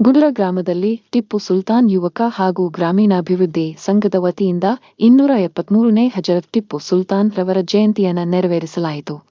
ಗುಡ್ರ ಗ್ರಾಮದಲ್ಲಿ ಟಿಪ್ಪು ಸುಲ್ತಾನ್ ಯುವಕ ಹಾಗೂ ಗ್ರಾಮೀಣಾಭಿವೃದ್ಧಿ ಸಂಘದ ವತಿಯಿಂದ ಇನ್ನೂರ ಎಪ್ಪತ್ಮೂರನೇ ಹಜರತ್ ಟಿಪ್ಪು ಸುಲ್ತಾನ್ ರವರ ಜಯಂತಿಯನ್ನು ನೆರವೇರಿಸಲಾಯಿತು.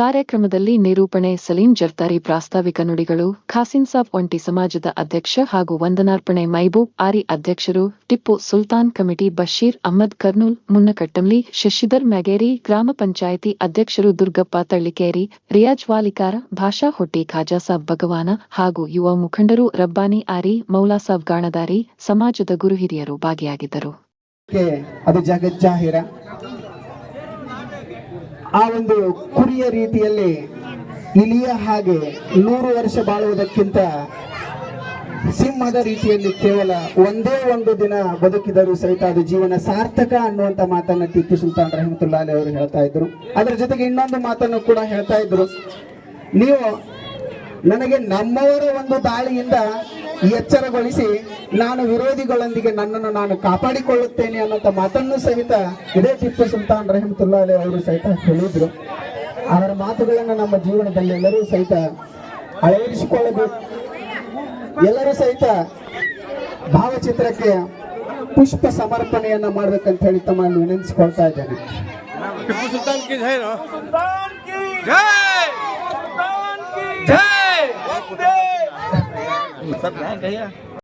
ಕಾರ್ಯಕ್ರಮದಲ್ಲಿ ನಿರೂಪಣೆ ಸಲೀಂ ಜರ್ತಾರಿ ಪ್ರಾಸ್ತಾವಿಕ ನುಡಿಗಳು ಖಾಸಿನ್ ಸಾಬ್ ಒಂಟಿ ಸಮಾಜದ ಅಧ್ಯಕ್ಷ ಹಾಗೂ ವಂದನಾರ್ಪಣೆ ಮೈಬೂಬ್ ಆರಿ ಅಧ್ಯಕ್ಷರು, ಟಿಪ್ಪು ಸುಲ್ತಾನ್ ಕಮಿಟಿ ಬಶೀರ್ ಅಹ್ಮದ್ ಕರ್ನೂಲ್ ಮುನ್ನಕಟ್ಟಂಲಿ ಶಶಿಧರ್ ಮ್ಯಾಗೇರಿ, ಗ್ರಾಮ ಪಂಚಾಯಿತಿ ಅಧ್ಯಕ್ಷರು ದುರ್ಗಪ್ಪ ತಳ್ಳಿಕೇರಿ, ರಿಯಾಜ್ ವಾಲಿಕಾರ, ಭಾಷಾ ಹೊಟ್ಟಿ ಖಾಜಾ ಸಾಬ್ ಭಗವಾನ ಹಾಗೂ ಯುವ ಮುಖಂಡರು ರಬ್ಬಾನಿ ಆರಿ ಮೌಲಾಸಾಬ್ ಗಾಣದಾರಿ, ಸಮಾಜದ ಗುರು ಹಿರಿಯರು ಭಾಗಿಯಾಗಿದ್ದರು. ಅದು ಜಗಜ್ಜಾಹಿರ. ಆ ಒಂದು ಕುರಿಯ ರೀತಿಯಲ್ಲಿ ಇಲಿಯ ಹಾಗೆ ನೂರು ವರ್ಷ ಬಾಳುವುದಕ್ಕಿಂತ ಸಿಂಹದ ರೀತಿಯಲ್ಲಿ ಕೇವಲ ಒಂದೇ ಒಂದು ದಿನ ಬದುಕಿದರೂ ಸಹಿತ ಅದು ಜೀವನ ಸಾರ್ಥಕ ಅನ್ನುವಂತ ಮಾತನ್ನ ಟಿಪ್ಪು ಸುಲ್ತಾನ್ ರಹಮತುಲ್ಲಾಲಿ ಅವರು ಹೇಳ್ತಾ ಇದ್ರು. ಅದರ ಜೊತೆಗೆ ಇನ್ನೊಂದು ಮಾತನ್ನು ಕೂಡ ಹೇಳ್ತಾ ಇದ್ರು. ನೀವು ನನಗೆ ನಮ್ಮವರ ಒಂದು ದಾಳಿಯಿಂದ ಎಚ್ಚರಗೊಳಿಸಿ ನಾನು ವಿರೋಧಿಗಳೊಂದಿಗೆ ನನ್ನನ್ನು ನಾನು ಕಾಪಾಡಿಕೊಳ್ಳುತ್ತೇನೆ ಅನ್ನೋಂಥ ಮಾತನ್ನು ಸಹಿತ ಇದೇ ಟಿಪ್ಪು ಸುಲ್ತಾನ್ ರಹಮತುಲ್ಲಾ ಅಲಿ ಅವರು ಸಹಿತ ಹೇಳಿದ್ರು. ಅವರ ಮಾತುಗಳನ್ನು ನಮ್ಮ ಜೀವನದಲ್ಲಿ ಎಲ್ಲರೂ ಸಹಿತ ಅಳವಡಿಸಿಕೊಳ್ಳಬೇಕು. ಎಲ್ಲರೂ ಸಹಿತ ಭಾವಚಿತ್ರಕ್ಕೆ ಪುಷ್ಪ ಸಮರ್ಪಣೆಯನ್ನ ಮಾಡ್ಬೇಕಂತ ಹೇಳಿ ತಮ್ಮನ್ನು ವಿನಂತಿಸಿಕೊಳ್ತಾ ಇದ್ದೇನೆ. mình sắp cái kia